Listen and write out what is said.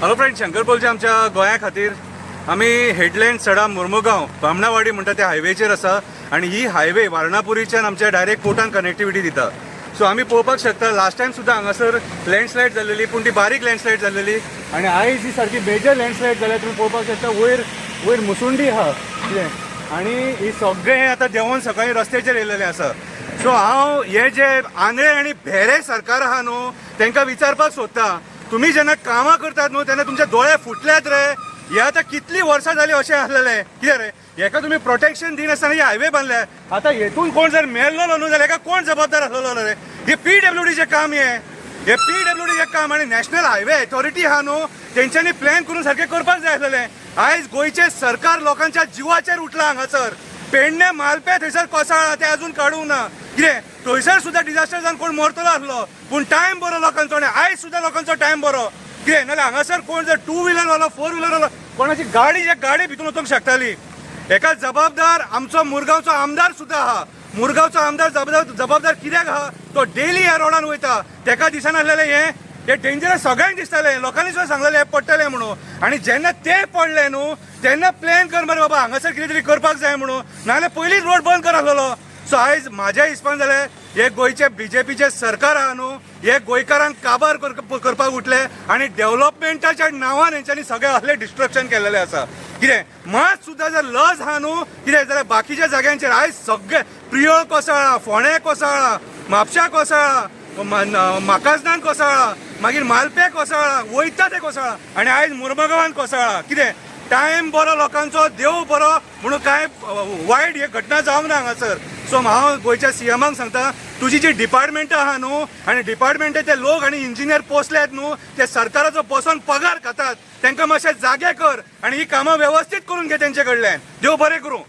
Hello friend Shankar बोलचे आमच्या गोंया खातीर. आमी हेडलँड सडा मुर्मुगांव बामणावाडी म्हणटा त्या हायवेचेर आसा आनी ही हायवे वारणापुरीच्यान आमच्या डायरेक्ट पोर्टान कनेक्टिविटी दिता. सो आमी पळोवपाक शकता लास्ट टायम सुद्दां हांगासर लँडस्लायड जाल्लेली पूण ती बारीक लँडस्लायड जाल्लेली आनी आयज ही सारकी मेजर लँडस्लायड जाल्या तुमी पळोवपाक शकता वयर वयर मुसुंडी आहा कितें आनी ही सगळे आतां जेवण सकाळीं रस्त्याचेर येयलेलें आसा. सो हांव हे जे आंधळे आनी भेरे सरकार आहा न्हू तांकां विचारपाक सोदता तुम्ही जेन्ना कामां करतात न्हू तेन्ना तुमचे दोळे फुटल्यात रे. हे आतां कितलीं वर्सां जालीं अशें आसलेलें कितें रे? हेका तुमी प्रोटेक्शन दिनासतना हे हायवे बांदले आतां हेतून कोण जर मेल्लो न्हू जाल्यार हेका कोण जबाबदार आसलेलो रे? हे पी डब्ल्यू डीचें काम हें. हे पी डब्ल्यू डीचें काम आनी नॅशनल हायवे अथॉरिटी आहा न्हू तेंच्यांनी प्लॅन करून सारकें करपाक जाय आसलेलें. आयज गोंयचें सरकार लोकांच्या जिवाचेर उठला हांगासर पेडणे मालपे थंयसर कोसळ्ळा ते अजून काडूंक ना. कितें थंयसर सुद्दां डिजास्टर जावन कोण मरतलो आसलो पूण टायम बरो लोकांचो आनी आयज सुद्दां लोकांचो टायम बरो. कितें नाजाल्यार हांगासर कोण जर टू व्हिलर वालो फोर व्हिलर वालो कोणाची गाडी जे गाडी भितून वचूंक शकताली? हेका जबाबदार आमचो मुरगांवचो आमदार सुद्दां आहा मुरगांवचो आमदार जबाबदार जबाबदार कित्याक आहा तो डेली ह्या रोडान वयता तेका दिसनासलेलें हें हे डेंजरस सगळ्यांक दिसतालें लोकांनी सुद्दां सांगलेलें हे पडटलें म्हणून. आनी जेन्ना ते पडले न्हू तेन्ना प्लॅन कर मरे बाबा. हांगासर कितें तरी करपाक जाय म्हणून. नाजाल्यार पयलींच रोड बंद कर आसलेलो सो आयज म्हाज्या हिसपान जालें हे गोंयचे बीजेपीचे सरकार आहा न्हू हे गोंयकारांक काबार कर- करपाक उठले? आनी डेव्हलपमेंटाच्या नांवान हेंच्यांनी सगळें असलें डिस्ट्रक्शन केलेलें आसा. कितें? मात सुद्दां जर लज आहा न्हू कितें? जाल्यार बाकीच्या जाग्यांचेर आयज सगळे प्रियोळ कोसळ्ळा फोंडे कोसळ्ळा म्हापशा कोसळ्ळा मा- माकाजनान कोसळ्ळा मागीर मालपे कोसळ्ळा वयता ते कोसळ्ळा आनी आयज मुर्मगांवान कोसळ्ळा कितें? टायम बरो लोकांचो देव बरो म्हणून कांय वायट हे घटना जावंक ना हांगासर. सो हांव गोंयच्या सीएमाक सांगता तुजी जी डिपार्टमेंटां आहा न्हू आनी डिपार्टमेंटाचे लोक आनी इंजिनियर पोसल्यात न्हू ते सरकाराचो बसोन पगार खातात. तांकां मातशें जागे कर आनी ही कामां वेवस्थीत करून घे तेंचे कडल्यान देव बरें करूं.